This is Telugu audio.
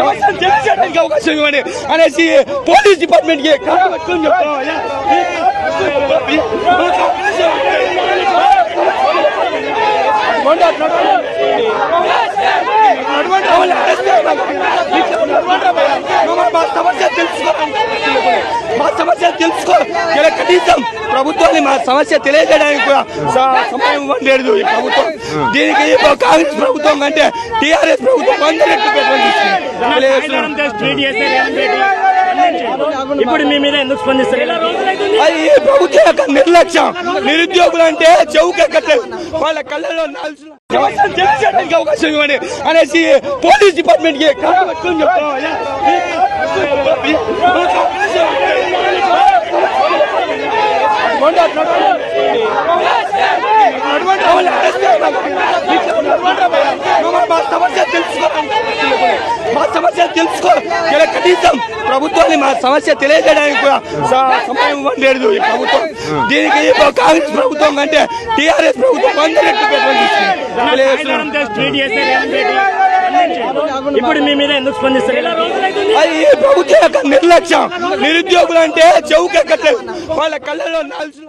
సమస్యలు తెలిసేటానికి అవకాశం ఇవ్వండి అనేసి పోలీస్ డిపార్ట్మెంట్కి కట్టుకొని చెప్తాం అయ్యా. మాకు అవకాశం ఇవ్వండి. నడవండి, మమ్మల్ని అరెస్ట్ చేయండి. నడవండి అమ్మయ్య. మమ్మల్ని మా సమస్య తెలుసుకోవాలి మా సమస్య తెలుసుకో. ఇలా కనీసం ప్రభుత్వాన్ని మా సమస్య తెలియజేయడానికి కూడా సమయం ఇవ్వలేదు ఈ ప్రభుత్వం. దీనికి కాంగ్రెస్ ప్రభుత్వం కంటే టీఆర్ఎస్ ప్రభుత్వం వంద రెట్లు. ఇప్పుడు మీ మీద ఎందుకు స్పందిస్తారు? అది ఈ ప్రభుత్వం యొక్క నిర్లక్ష్యం. నిరుద్యోగులు అంటే చెవుకెక్కట్లేదు వాళ్ళ కళ్ళలో నాల్సిన అవకాశం ఇవ్వండి అనేసి పోలీస్ డిపార్ట్మెంట్కి చెప్తాం మా సమస్య తెలుసుకోవాలి మా సమస్య తెలుసుకో కనీసం ప్రభుత్వాన్ని మా సమస్య తెలియజేయడానికి కూడా సమయం ఇవ్వలేదు ఈ ప్రభుత్వం దీనికి కాంగ్రెస్ ప్రభుత్వం కంటే టీఆర్ఎస్ ప్రభుత్వం వంద రెట్లు ఇప్పుడు మీ మీద ఎందుకు స్పందిస్తారు? అది ఈ ప్రభుత్వం యొక్క నిర్లక్ష్యం. నిరుద్యోగులు అంటే చెవుకెక్కట్లేదు. వాళ్ళ కళ్ళలో నాల్సిన